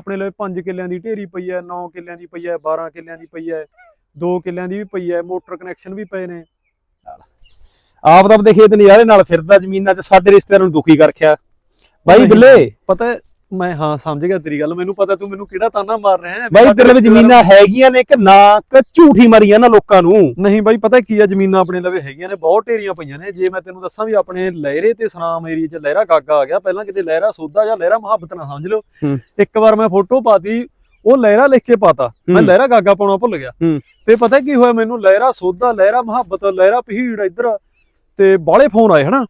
ਆਪਣੇ ਲਈ 5 ਕਿੱਲਿਆਂ ਦੀ ਢੇਰੀ ਪਈ ਹੈ 9 ਕਿੱਲਿਆਂ ਦੀ ਪਈ ਹੈ 12 ਕਿੱਲਿਆਂ ਦੀ ਪਈ ਹੈ 2 ਕਿੱਲਿਆਂ ਦੀ ਵੀ ਪਈ ਹੈ ਮੋਟਰ ਕਨੈਕਸ਼ਨ ਵੀ ਪਏ ਨੇ। ਆਪ ਤਾਂ ਆਪਦੇ ਖੇਤ ਨਜ਼ਾਰੇ ਨਾਲ ਫਿਰਦਾ ਜ਼ਮੀਨਾਂ 'ਚ ਸਾਡੇ ਰਿਸ਼ਤੇਦਾਰਾਂ ਨੂੰ ਦੁਖੀ ਕਰ ਰੱਖਿਆ ਬਾਈ ਬਿੱਲੇ। ਪਤਾ ਮੈਂ ਹਾਂ ਸਮਝ ਗਿਆ ਤੇਰੀ ਗੱਲ। ਮੈਨੂੰ ਪਤਾ ਤੂੰ ਮੈਨੂੰ ਕਿਹੜਾ ਤਾਨਾ ਮਾਰ ਰਿਹਾ ਹੈ? ਬਾਈ ਤੇਰੇ ਵਿੱਚ ਜ਼ਮੀਨਾਂ ਹੈਗੀਆਂ ਨੇ ਕਿ ਨਾ ਕਿ ਝੂਠੀ ਮਾਰੀਆਂ ਨਾ ਲੋਕਾਂ ਨੂੰ। ਨਹੀਂ ਬਾਈ ਪਤਾ ਕੀ ਆ ਜ਼ਮੀਨਾਂ ਆਪਣੇ ਲਵੇ ਹੈਗੀਆਂ ਨੇ ਬਹੁਤ ਢੇਰੀਆਂ ਪਈਆਂ ਨੇ। ਜੇ ਮੈਂ ਤੈਨੂੰ ਦੱਸਾਂ ਵੀ ਆਪਣੇ ਲਹਿਰੇ ਤੇ ਸਨਾਮ ਏਰੀਆ 'ਚ ਲਹਿਰਾ ਗਾਗਾ ਆ ਗਿਆ ਪਹਿਲਾਂ ਕਿਤੇ ਲਹਿਰਾ ਸੋਦਾ ਜਾਂ ਲਹਿਰਾ ਮੁਹੱਬਤ ਨਾ ਸਮਝ ਲਓ। ਇੱਕ ਵਾਰ ਮੈਂ ਫੋਟੋ ਪਾਤੀ ਉਹ ਲਹਿਰਾ ਲਿਖ ਕੇ ਪਾਤਾ। ਮੈਂ। ਲਹਿਰਾ ਗਾਗਾ ਪਾਉਣਾ ਭੁੱਲ ਗਿਆ। ਤੇ ਪਤਾ ਕੀ ਹੋਇਆ ਮੈਨੂੰ? ਲਹਿਰਾ ਸੋਦਾ ਲਹਿਰਾ ਮੁਹੱਬਤ ਲਹਿਰਾ ਪਹੀੜ ਇੱਧਰ ਤੇ ਬਾਲੇ ਫੋਨ ਆਏ ਹਨਾ।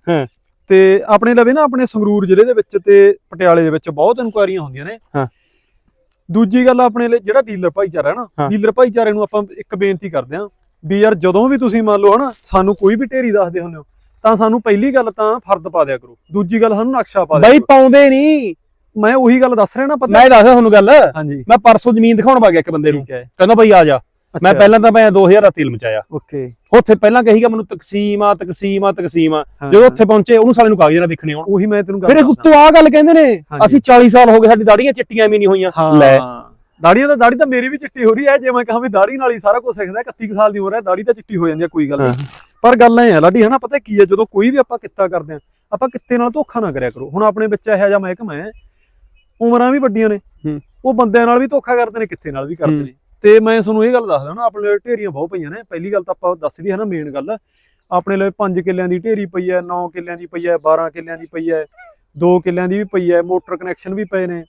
ਤੇ ਆਪਣੇ ਲਵੇ ਨਾ ਆਪਣੇ ਸੰਗਰੂਰ ਜ਼ਿਲ੍ਹੇ ਦੇ ਵਿੱਚ ਤੇ ਪਟਿਆਲੇ ਦੇ ਵਿੱਚ ਬਹੁਤ ਇਨਕੁਆਰੀਆਂ ਹੁੰਦੀਆਂ ਨੇ। ਹਾਂ। ਦੂਜੀ ਗੱਲ ਆਪਣੇ ਲਈ ਜਿਹੜਾ ਡੀਲਰ ਭਾਈਚਾਰਾ ਹੈ। ਨਾ। ਡੀਲਰ ਭਾਈਚਾਰੇ ਨੂੰ ਆਪਾਂ ਇੱਕ ਬੇਨਤੀ ਕਰਦੇ ਹਾਂ ਵੀ ਯਾਰ ਜਦੋਂ ਵੀ ਤੁਸੀਂ ਮੰਨ ਲਓ ਹਨਾ ਸਾਨੂੰ ਕੋਈ ਵੀ ਢੇਰੀ ਦੱਸਦੇ ਹੁੰਦੇ ਹੋ ਤਾਂ ਸਾਨੂੰ ਪਹਿਲੀ ਗੱਲ ਤਾਂ ਫਰਦ ਪਾ ਦਿਆ ਕਰੋ। ਦੂਜੀ ਗੱਲ ਸਾਨੂੰ ਨਕਸ਼ਾ ਪਾ ਦਿਆ ਬਾਈ ਪਾਉਂਦੇ ਨਹੀਂ ਮੈਂ ਉਹੀ ਗੱਲ ਦੱਸ ਰਿਹਾ ਨਾ ਪਤਾ। ਮੈਂ ਦੱਸਦਾ ਤੁਹਾਨੂੰ ਗੱਲ। ਹਾਂਜੀ। ਮੈਂ ਪਰਸੋਂ ਜ਼ਮੀਨ ਦਿਖਾਉਣ ਵਗ ਗਿਆ ਇੱਕ ਬੰਦੇ ਨੂੰ। ਕਹਿੰਦਾ ਬਾਈ ਆ ਜਾ। ਮੈਂ ਪਹਿਲਾਂ ਤਾਂ ਮੈਂ 2000 ਦਾ ਤੇਲ ਮਚਾਇਆ। ਓਕੇ। ਉੱਥੇ ਪਹਿਲਾਂ ਕਹੀਗਾ ਮੈਨੂੰ ਤਕਸੀਮ ਆ ਤਕਸੀਮ ਆ ਤਕਸੀਮ ਆ। ਜਦੋਂ ਉੱਥੇ ਪਹੁੰਚੇ ਉਹਨੂੰ ਸਾਲੇ ਨੂੰ ਕਾਗਜ਼ਾਂ ਦੇਖਣੇ ਆਉਣ। ਉਹੀ ਮੈਂ ਤੈਨੂੰ ਗੱਲ ਫਿਰ। ਉੱਤੋਂ ਆ ਗੱਲ ਕਹਿੰਦੇ ਨੇ। ਅਸੀਂ 40 ਸਾਲ ਹੋ ਗਏ ਸਾਡੀ ਦਾੜੀਆਂ ਚਿੱਟੀਆਂ ਵੀ ਨਹੀਂ ਹੋਈਆਂ। ਹਾਂ। ਲੈ ਦਾੜੀਆਂ ਤਾਂ ਦਾੜੀ ਤਾਂ ਮੇਰੀ ਵੀ ਚਿੱਟੀ ਹੋ ਰਹੀ ਹੈ ਜੇ ਮੈਂ ਕਹਾਂ ਵੀ ਦਾੜੀ ਨਾਲ ਹੀ ਸਾਰਾ ਕੁਝ ਸਿੱਖਦਾ 31 ਕੁ ਸਾਲ ਦੀ ਉਮਰ ਹੈ ਦਾੜੀ ਤਾਂ ਚਿੱਟੀ ਹੋ ਜਾਂਦੀ ਹੈ ਕੋਈ ਗੱਲ ਨਹੀਂ। ਪਰ ਗੱਲ ਐ ਹੈ ਲਾਡੀ ਹਨਾ ਪਤਾ ਕੀ ਹੈ ਜਦੋਂ ਕੋਈ ਵੀ ਆਪਾਂ ਕਿੱਤਾ ਕਰਦੇ ਆ ਆਪਾਂ ਕਿੱਤੇ ਨਾਲ ਧੋਖਾ ਨਾ ਕਰਿਆ ਕਰੋ। ਹੁਣ ਆਪਣੇ ਵਿੱਚ ਇਹੋ ਜਿਹਾ ਮਹਿਕਮਾ ਹੈ ਉਮਰਾਂ ਵੀ ਵੱਡੀਆਂ ਨੇ। ਉਹ ਬੰਦਿਆਂ ਨਾਲ ਵੀ ਧੋਖਾ ਕਰਦੇ ਨੇ ਕਿੱਤੇ ਨਾਲ ਵੀ ਕਰਦੇ। ਨੇ। ਤੇ ਮੈਂ ਤੁਹਾਨੂੰ ਇਹ ਗੱਲ ਦੱਸਦਾ ਨਾ ਆਪਣੇ ਲਈ ਢੇਰੀਆਂ ਬਹੁਤ ਪਈਆਂ ਨੇ। ਪਹਿਲੀ ਗੱਲ ਤਾਂ ਆਪਾਂ ਦੱਸਦੀ ਹੈ ਨਾ ਮੇਨ ਗੱਲ। ਆਪਣੇ ਲਈ 5 ਕਿੱਲਿਆਂ ਦੀ ਢੇਰੀ ਪਈ ਹੈ 9 ਕਿੱਲਿਆਂ ਦੀ ਪਈ ਹੈ 12 ਕਿੱਲਿਆਂ ਦੀ ਪਈ ਹੈ 2 ਕਿੱਲਿਆਂ ਦੀ ਵੀ ਪਈ ਹੈ ਮੋਟਰ ਕਨੈਕਸ਼ਨ ਵੀ ਪਏ ਨੇ।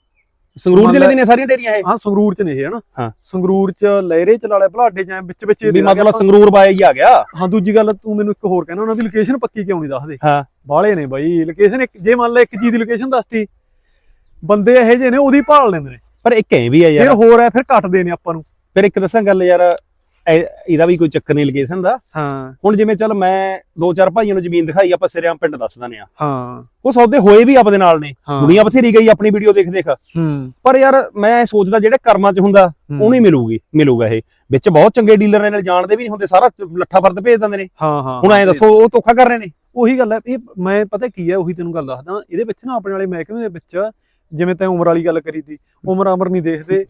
ਸੰਗਰੂਰ ਜ਼ਿਲ੍ਹੇ ਲੈ- ਦੀਆਂ ਸਾਰੀਆਂ ਡੇਰੀਆਂ ਇਹ? ਹਾਂ ਸੰਗਰੂਰ ਚ ਨੇ ਇਹ ਹਨਾ? ਹਾਂ। ਸੰਗਰੂਰ ਚ ਲਹਿਰੇ ਚ ਲਾਲੇ ਭਲਾਡੇ ਜਾਂ ਵਿੱਚ ਵਿੱਚ ਇਹ ਵੀ ਦੇ ਮਤਲਬ। ਸੰਗਰੂਰ ਬਾਏ ਹੀ ਆ ਗਿਆ। ਹਾਂ ਦੂਜੀ ਗੱਲ ਤੂੰ ਮੈਨੂੰ ਇੱਕ ਹੋਰ ਕਹਿਣਾ ਉਹਨਾਂ ਦੀ ਲੋਕੇਸ਼ਨ ਪੱਕੀ ਕਿਉਂ ਨਹੀਂ ਦੱਸਦੇ? ਹਾਂ। ਬਾਹਲੇ ਨੇ ਬਾਈ ਲੋਕੇਸ਼ਨ ਇੱਕ ਜੇ ਮੰਨ ਲੈ ਇੱਕ ਚੀਜ਼ ਦੀ ਲੋਕੇਸ਼ਨ ਦੱਸਤੀ ਬੰਦੇ ਇਹੋ ਜਿਹੇ ਨੇ ਉਹਦੀ ਭਾਲ ਲੈਂਦੇ ਨੇ। ਪਰ ਇੱਕ ਐ ਵੀ ਆ ਫਿਰ ਯਾਰ ਹੋਰ ਹੈ ਫਿਰ ਕੱਟਦੇ ਨੇ ਆਪਾਂ ਨੂੰ। ਫਿਰ ਇੱਕ ਦੱਸਾਂ ਗੱਲ ਯਾਰ ਇਹ- ਇਹਦਾ ਵੀ ਕੋਈ ਚੱਕਰ ਨਹੀਂ ਲੋਕੇਸ਼ਨ ਦਾ। ਹਾਂ। ਹੁਣ ਜਿਵੇਂ ਚੱਲ ਮੈਂ ਦੋ ਚਾਰ ਭਾਈਆਂ ਨੂੰ ਜ਼ਮੀਨ ਦਿਖਾਈ ਆਪਾਂ ਸਿਰਿਆਂ ਪਿੰਡ ਦੱਸ ਦਿੰਦੇ ਆ ਹਾਂ। ਉਹ ਸੌਦੇ ਹੋਏ ਵੀ ਆਪਦੇ ਨਾਲ ਨੇ। ਹਾਂ। ਦੁਨੀਆ ਬਥੇਰੀ ਗਈ ਆਪਣੀ ਵੀਡੀਓ ਦੇਖ ਦੇਖ। ਹੂੰ। ਪਰ ਯਾਰ ਮੈਂ ਇਹ ਸੋਚਦਾ ਜਿਹੜੇ ਕਰਮਾਂ 'ਚ ਹੁੰਦਾ ਉਹਨੂੰ ਹੀ ਮਿਲੂਗੀ ਮਿਲੂਗਾ ਇਹ। ਵਿੱਚ ਬਹੁਤ ਚੰਗੇ ਡੀਲਰ ਨੇ ਨਾਲ ਜਾਣਦੇ ਵੀ ਨਹੀਂ ਹੁੰਦੇ ਸਾਰਾ ਲੱਠਾ ਫਰਦ ਭੇਜ ਦਿੰਦੇ ਨੇ। ਹਾਂ ਹਾਂ। ਹੁਣ ਐਂ ਦੱਸੋ ਉਹ ਧੋਖਾ ਕਰ ਰਹੇ ਨੇ। ਉਹੀ ਗੱਲ ਹੈ ਇਹ ਮੈਂ ਪਤਾ ਕੀ ਹੈ ਉਹੀ ਤੈਨੂੰ ਗੱਲ ਦੱਸਦਾ। ਇਹਦੇ ਵਿੱਚ ਨਾ ਆਪਣੇ ਵਾਲੇ ਮਹਿਕਮੇ ਦੇ ਵਿੱਚ ਜਿਵੇਂ ਤੈਂ ਉਮਰ ਵਾਲੀ ਗੱਲ ਕਰੀ ਤੀ ਉਮਰ ਅਮਰ ਨਹੀਂ ਦੇਖਦੇ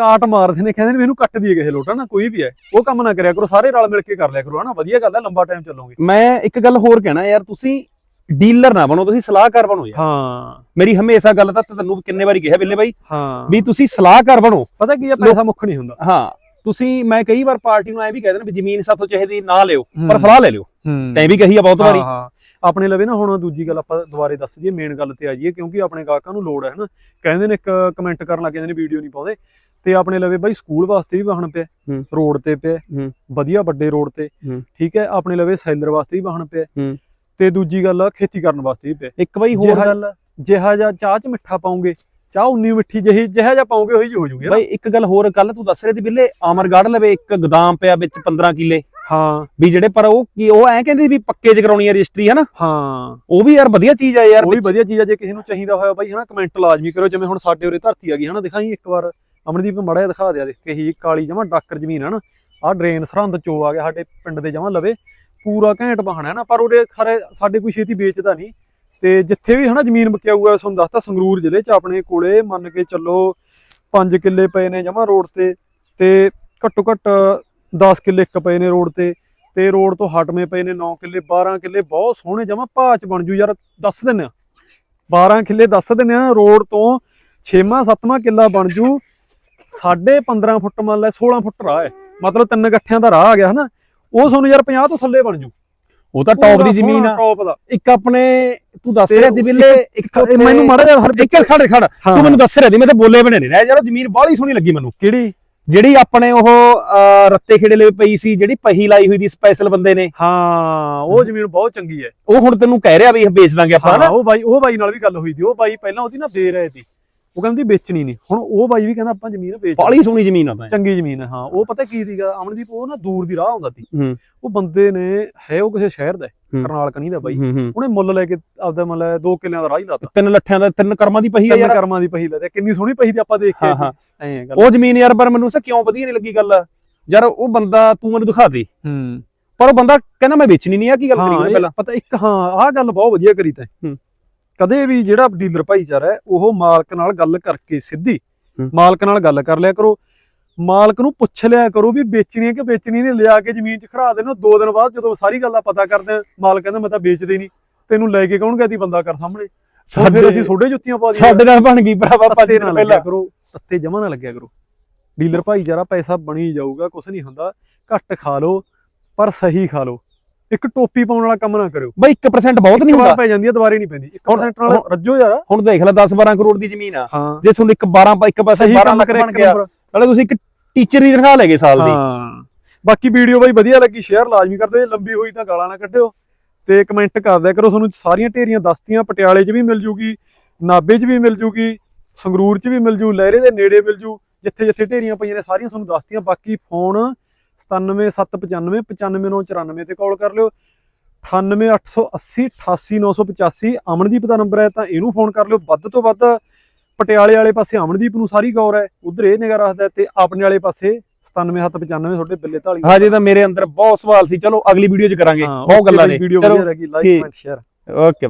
ਕਾਟ ਮਾਰਦੇ ਨੇ ਕਹਿੰਦੇ ਨੇ ਮੈਨੂੰ ਕੱਟ ਦੀਏ ਕਿਸੇ ਲੋਟਾ ਨਾ ਕੋਈ ਵੀ ਹੈ। ਉਹ ਕੰਮ ਨਾ ਕਰਿਆ ਕਰੋ ਸਾਰੇ ਰਲ ਮਿਲ ਕੇ ਕਰ ਲਿਆ ਕਰੋ ਹਨਾ ਵਧੀਆ ਗੱਲ ਹੈ ਲੰਬਾ ਟਾਈਮ ਚੱਲੋਗੇ। ਮੈਂ ਇੱਕ ਗੱਲ ਹੋਰ ਕਹਿਣਾ ਯਾਰ ਤੁਸੀਂ ਡੀਲਰ ਨਾ ਬਣੋ ਤੁਸੀਂ ਸਲਾਹਕਾਰ ਬਣੋ ਯਾਰ। ਹਾਂ। ਮੇਰੀ ਹਮੇਸ਼ਾ ਗੱਲ ਤਾਂ ਤੈਨੂੰ ਕਿੰਨੇ ਵਾਰੀ ਕਿਹਾ ਬਿੱਲੇ ਬਾਈ ਹਾਂ। ਵੀ ਤੁਸੀਂ ਸਲਾਹਕਾਰ ਬਣੋ। ਪਤਾ ਕੀ ਹੈ ਪੈਸਾ ਮੁੱਖ ਨਹੀਂ ਹੁੰਦਾ। ਹਾਂ ਤੁਸੀਂ ਮੈਂ ਕਈ ਵਾਰ ਪਾਰਟੀ ਨੂੰ ਐ ਵੀ ਕਹਿ ਦੇਣਾ ਵੀ ਜ਼ਮੀਨ ਸਾਥੋਂ ਚਾਹੀਦੀ ਨਾ ਲਿਓ ਪਰ। ਸਲਾਹ ਲੈ ਲਿਓ। ਤੈਂ ਵੀ ਕਹੀ ਆ ਬਹੁਤ ਵਾਰੀ। ਹਾਂ ਆਪਣੇ ਲਵੇ ਨਾ ਹੁਣ ਦੂਜੀ ਗੱਲ ਆਪਾਂ ਦੁਬਾਰੇ ਦੱਸ ਦਈਏ ਮੇਨ ਗੱਲ ਤੇ ਆ ਜਾਈਏ ਕਿਉਂਕਿ ਆਪਣੇ ਗਾਹਕਾਂ ਨੂੰ ਲੋੜ ਹੈ ਹਨਾ। ਕਹਿੰਦੇ ਨੇ ਇੱਕ ਕਮੈਂਟ ਕਰਨ ਲੱਗ ਜਾਂਦੇ ਨੇ ਵੀਡੀਓ ਨਹੀਂ ਪਾਉਂਦੇ। ਤੇ ਆਪਣੇ ਲਵੇ ਬਾਈ ਸਕੂਲ ਵਾਸਤੇ ਵੀ ਵਾਹਣ ਪਿਆ। ਰੋਡ ਤੇ ਪਿਆ। ਵਧੀਆ ਵੱਡੇ ਰੋਡ ਤੇ। ਠੀਕ ਹੈ ਆਪਣੇ ਲਵੇ ਸੈਲਰ ਵਾਸਤੇ ਵੀ ਵਾਹਣ ਪਿਆ। ਤੇ ਦੂਜੀ ਗੱਲ ਖੇਤੀ ਕਰਨ ਵਾਸਤੇ ਵੀ ਪਿਆ। ਇੱਕ ਬਾਈ ਹੋਰ ਗੱਲ ਜਿਹਾ ਜਿਹਾ ਚਾਹ ਚ ਮਿੱਠਾ ਪਾਉਂਗੇ ਚਾਹ ਉਨੀ ਮਿੱਠੀ ਜਿਹੀ ਜਿਹਾ ਜਿਹਾ ਪਾਉਂਗੇ ਉਹੀ ਹੋ ਜੂਗੀ ਬਾਈ ਇੱਕ ਗੱਲ ਹੋਰ ਕੱਲ ਤੂੰ ਦੱਸ ਰਿਹਾ ਸੀ ਬਿੱਲੇ ਅਮਰਗੜ੍ਹ ਲਵੇ ਇੱਕ ਗੋਦਾਮ ਪਿਆ ਵਿੱਚ 15 ਕਿੱਲੇ। ਹਾਂ। ਵੀ ਜਿਹੜੇ ਪਰ ਉਹ ਕੀ ਉਹ ਐਂ ਕਹਿੰਦੇ ਵੀ ਪੱਕੇ ਚ ਕਰਾਉਣੀ ਹੈ ਰਜਿਸਟਰੀ ਹੈ ਨਾ ਹਾਂ। ਉਹ ਵੀ ਯਾਰ ਵਧੀਆ ਚੀਜ਼ ਆ ਯਾਰ ਉਹ ਵੀ ਵਧੀਆ ਚੀਜ਼ ਆ ਜੇ ਕਿਸੇ ਨੂੰ ਚਾਹੀਦਾ ਹੋਇਆ ਬਾਈ ਹਨਾ ਕਮੈਂਟ ਲਾਜ਼ਮੀ ਕਰੋ ਜਿਵੇਂ ਹੁਣ ਸਾਡੇ ਉਰੇ ਧਰਤੀ ਆ ਗਈ ਹਨਾ ਦਿਖਾਈ ਇੱਕ ਵਾਰ। ਅਮਨਦੀਪ ਮੜਾ ਦਿਖਾ ਦਿਆ ਦੇ ਕਹੀ ਕਾਲੀ ਜਮਾ ਡਾਕਰ ਜ਼ਮੀਨ ਹੈ ਨਾ, ਆਹ ਡਰੇਨ ਸਰਹੰਦ ਚੋ ਆ ਗਿਆ, ਸਾਡੇ ਪਿੰਡ ਦੇ ਜਮਾ ਲਵੇ। ਪੂਰਾ ਘੈਂਟ ਬਹਾਨਾ ਹੈ ਨਾ, ਪਰ ਉਹਦੇ ਖਰੇ ਸਾਡੇ ਕੋਈ ਛੇਤੀ ਵੇਚਦਾ ਨਹੀਂ। ਤੇ ਜਿੱਥੇ ਵੀ ਹਨਾ ਜ਼ਮੀਨ ਬਕਿਆਊਗਾ ਤੁਹਾਨੂੰ ਦੱਸਤਾ ਸੰਗਰੂਰ ਜ਼ਿਲ੍ਹੇ 'ਚ ਆਪਣੇ ਕੋਲੇ, ਮੰਨ ਕੇ ਚੱਲੋ 5 ਕਿੱਲੇ ਪਏ ਨੇ ਜਮਾ ਰੋਡ ਤੇ ਤੇ ਘੱਟੋ ਘੱਟ 10 ਕਿੱਲੇ ਇੱਕ ਪਏ ਨੇ ਰੋਡ ਤੇ ਤੇ ਰੋਡ ਤੋਂ ਹਟਵੇਂ ਪਏ ਨੇ 9 ਕਿੱਲੇ 12 ਕਿੱਲੇ ਬਹੁਤ ਸੋਹਣੇ ਜਮਾ, ਭਾਅ ਚ ਬਣ ਜੂ ਯਾਰ, ਦੱਸ ਦਿੰਨੇ ਆ। 12 ਕਿੱਲੇ ਦੱਸ ਦਿੰਨੇ ਆ, ਰੋਡ ਤੋਂ 6ਵਾਂ 7ਵਾਂ ਕਿੱਲਾ ਬਣ ਜੂ। ਸਾਢੇ 15 ਫੁੱਟ ਮੰਨ ਲੈ 16 ਫੁੱਟ ਰਾਹ ਹੈ। ਮਤਲਬ ਤਿੰਨ ਗੱਠਿਆਂ ਦਾ ਰਾਹ ਆ ਗਿਆ ਹਨਾ? ਉਹ ਤੁਹਾਨੂੰ ਯਾਰ 50 ਤੋਂ ਥੱਲੇ ਬਣ ਜੂ। ਉਹ ਤਾਂ ਟੌਪ ਦੀ ਜ਼ਮੀਨ ਆ। ਟੌਪ ਦਾ। ਇੱਕ ਆਪਣੇ ਤੂੰ ਦੱਸ ਰਿਹਾ ਸੀ ਬਿੱਲੇ ਇੱਕ ਮੈਨੂੰ ਮਾੜਾ ਜਿਹਾ ਹਰ ਇੱਕ ਖੜ ਖੜ। ਤੂੰ ਮੈਨੂੰ ਦੱਸ ਰਿਹਾ ਸੀ ਮੈਂ ਤਾਂ ਬੋਲੇ ਬਣੇ ਨਹੀਂ ਰਿਹਾ। ਯਾਰ ਜ਼ਮੀਨ ਬਾਹਲੀ ਸੋਹਣੀ ਲੱਗੀ ਮੈਨੂੰ। ਕਿਹੜੀ? ਜਿਹੜੀ ਆਪਣੇ ਉਹ ਰੱਤੇ ਖੇੜੇ ਲਈ ਪਈ ਸੀ ਜਿਹੜੀ ਪਹੀ ਲਾਈ ਹੋਈ ਦੀ ਸਪੈਸ਼ਲ ਬੰਦੇ ਨੇ। ਹਾਂ ਉਹ ਜ਼ਮੀਨ ਬਹੁਤ ਚੰਗੀ ਹੈ। ਉਹ ਹੁਣ ਤੈਨੂੰ ਕਹਿ ਰਿਹਾ ਵੀ ਵੇਚ ਦਾਂਗੇ ਆਪਾਂ ਹਾਂ ਹਨਾ? ਉਹ ਬਾਈ ਉਹ ਬਾਈ ਨਾਲ ਵੀ ਗੱਲ ਹੋਈ ਸੀ। ਉਹ ਬਾਈ ਪਹਿਲਾਂ ਉਹਦੀ ਨਾ ਦੇ ਰਹੇ ਸੀ। ਉਹ ਕਹਿੰਦੀ ਵੇਚਣੀ ਨਹੀਂ। ਹੁਣ ਉਹ ਬਾਈ ਵੀ ਕਹਿੰਦਾ ਆਪਾਂ ਜ਼ਮੀਨ ਵੇਚ ਬਾਹਲੀ ਸੋਹਣੀ ਜ਼ਮੀਨ ਆ ਤਾਂ ਚੰਗੀ ਜ਼ਮੀਨ ਹੈ ਹਾਂ। ਉਹ ਪਤਾ ਕੀ ਸੀਗਾ ਅਮਨਦੀਪ ਉਹ ਨਾ ਦੂਰ ਦੀ ਰਾਹ ਹੁੰਦਾ ਸੀ। ਉਹ ਬੰਦੇ ਨੇ ਹੈ ਉਹ ਕਿਸੇ ਸ਼ਹਿਰ ਦਾ। ਕਰਨਾਲ ਕਨੀ ਦਾ ਬਾਈ। ਉਹਨੇ ਮੁੱਲ ਲੈ ਕੇ ਆਪਦਾ ਮਤਲਬ ਦੋ ਕਿੱਲਿਆਂ ਦਾ ਰਾਹ ਹੀ ਲਾਤਾ। ਤਿੰਨ ਲੱਠਿਆਂ ਦਾ ਤਿੰਨ ਕਰਮਾਂ ਦੀ ਪਹੀ ਆ ਤਿੰਨ ਯਾਰ। ਕਰਮਾਂ ਦੀ ਪਹੀ ਲਾਤੇ ਕਿੰਨੀ ਸੋਹਣੀ ਪਹੀ ਤੇ ਆਪਾਂ ਦੇਖ ਕੇ ਹਾਂ ਹਾਂ। ਐਂ ਗੱਲ। ਉਹ ਜ਼ਮੀਨ ਯਾਰ ਪਰ ਮੈਨੂੰ ਸਾ ਕਿਉਂ ਵਧੀਆ ਨਹੀਂ ਲੱਗੀ ਗੱਲ? ਯਾਰ ਉਹ ਬੰਦਾ ਤੂੰ ਮੈਨੂੰ ਦਿਖਾ ਦੇ। ਹੂੰ। ਪਰ ਉਹ ਬੰਦਾ ਕਹਿੰਦਾ ਮੈਂ ਵੇਚਣੀ ਨਹੀਂ ਆ ਕੀ ਗੱਲ ਕਰੀ ਪਹਿਲਾਂ? ਪਤਾ ਇੱਕ ਹਾਂ ਆਹ ਗੱਲ ਬਹੁਤ ਵਧੀਆ ਕਰੀ ਤੈਂ। ਹੂੰ। ਕਦੇ ਵੀ ਜਿਹੜਾ ਡੀਲਰ ਭਾਈਚਾਰਾ ਹੈ ਉਹ ਮਾਲਕ ਨਾਲ ਗੱਲ ਕਰਕੇ ਸਿੱਧੀ। ਮਾਲਕ ਨਾਲ ਗੱਲ ਕਰ ਲਿਆ ਕਰੋ। ਮਾਲਕ ਨੂੰ ਪੁੱਛ ਲਿਆ ਕਰੋ ਵੀ ਵੇਚਣੀ ਹੈ ਕਿ ਵੇਚਣੀ ਨਹੀਂ ਲਿਆ ਕੇ ਜ਼ਮੀਨ 'ਚ ਖੜਾ ਦੇਣਾ। ਦੋ ਦਿਨ ਬਾਅਦ ਜਦੋਂ ਸਾਰੀ ਗੱਲ ਦਾ ਪਤਾ ਕਰਦੇ ਆ ਮਾਲਕ ਕਹਿੰਦਾ ਮੈਂ ਤਾਂ ਵੇਚਦੇ ਨਹੀਂ। ਤੈਨੂੰ ਲੈ ਕੇ ਕੌਣ ਗਿਆ ਤੀ ਬੰਦਾ ਕਰ ਸਾਹਮਣੇ? ਫਿਰ ਅਸੀਂ ਛੋਡੇ ਜੁੱਤੀਆਂ ਪਾ ਦਈਏ ਸਾਡੇ ਨਾਲ ਬਣ ਗਈ ਭਰਾਵਾ ਪੰਜ ਦਿਨ ਪਹਿਲਾਂ। ਕਰੋ ਤੱਤੇ ਜਮਾ ਨਾ ਲੱਗਿਆ ਕਰੋ। ਡੀਲਰ ਭਾਈਚਾਰਾ ਪੈਸਾ ਬਣੀ ਜਾਊਗਾ ਕੁਝ ਨਹੀਂ ਹੁੰਦਾ। ਘੱਟ ਖਾ ਲਓ ਪਰ ਸਹੀ ਖਾ ਲਓ। ਇੱਕ ਟੋਪੀ ਪਾਉਣ ਵਾਲਾ ਕੰਮ ਨਾ ਕਰਿਓ। ਬਈ 1% ਬਹੁਤ ਨਹੀਂ ਹੁੰਦਾ। ਪੈ ਜਾਂਦੀ ਹੈ ਦੁਬਾਰੇ ਨਹੀਂ ਪੈਂਦੀ। 1% ਨਾਲ ਹੁਣ- ਰੱਜੋ ਯਾਰ। ਹੁਣ ਦੇਖ ਲੈ 10 12 ਕਰੋੜ ਦੀ ਜ਼ਮੀਨ ਆ। ਜੇ ਤੁਹਾਨੂੰ ਇੱਕ 12 ਇੱਕ ਪਾਸੇ ਸਹੀ 12 ਕੰਮ ਲੱਖ ਬਣ ਗਿਆ ਨਾਲੇ ਤੁਸੀਂ ਇੱਕ ਟੀਚਰ ਦੀ ਤਨਖਾਹ ਲੈ ਗਏ ਸਾਲ ਦੀ। ਹਾਂ। ਬਾਕੀ ਵੀਡੀਓ ਬਾਈ ਵਧੀਆ ਲੱਗੀ ਸ਼ੇਅਰ ਲਾਜ਼ਮੀ ਕਰ ਦਿਓ। ਜੇ ਲੰਬੀ ਹੋਈ ਤਾਂ ਗਾਲਾਂ ਨਾ ਕੱਢਿਓ। ਤੇ ਕਮੈਂਟ ਕਰ ਦਿਆ ਕਰੋ ਤੁਹਾਨੂੰ ਸਾਰੀਆਂ ਢੇਰੀਆਂ ਦੱਸਤੀਆਂ। ਪਟਿਆਲੇ 'ਚ ਵੀ ਮਿਲ ਜੂਗੀ ਨਾਬੇ 'ਚ ਵੀ ਮਿਲ ਜੂਗੀ ਸੰਗਰੂਰ 'ਚ ਵੀ ਮਿਲ ਜੂ ਲਹਿਰੇ ਦੇ ਨੇੜੇ ਮਿਲ ਜੂ। ਜਿੱਥੇ ਜਿੱਥੇ ਢੇਰੀਆਂ ਪਈਆਂ ਨੇ ਸਾਰੀਆਂ ਤੁਹਾਨੂੰ ਦੱਸਤੀਆਂ। ਬਾਕੀ ਫੋਨ 97795 95994 ਤੇ ਕਾਲ ਕਰ ਲਿਓ। 98880 88985 ਅਮਨਦੀਪ ਦਾ ਨੰਬਰ ਹੈ ਤਾਂ ਇਹਨੂੰ ਫੋਨ ਕਰ ਲਿਓ। ਵੱਧ ਤੋਂ ਵੱਧ ਪਟਿਆਲੇ ਵਾਲੇ ਪਾਸੇ ਅਮਨਦੀਪ ਨੂੰ ਸਾਰੀ ਗੌਰ ਹੈ। ਉਧਰ ਇਹ ਨਿਗਾ ਰੱਖਦਾ ਤੇ ਆਪਣੇ ਵਾਲੇ ਪਾਸੇ 97795 ਤੁਹਾਡੇ ਬਿੱਲੇ ਢਾਲੀ ਹਜੇ ਤਾਂ ਮੇਰੇ ਅੰਦਰ ਬਹੁਤ ਸਵਾਲ ਸੀ। ਚਲੋ ਅਗਲੀ ਵੀਡੀਓ 'ਚ ਕਰਾਂਗੇ। ਬਹੁਤ ਗੱਲਾਂ ਨੇ। ਵੀਡੀਓ ਚਲੋ ਵਧੀਆ ਲੱਗੀ ਲਾਈਕ। Comment share okay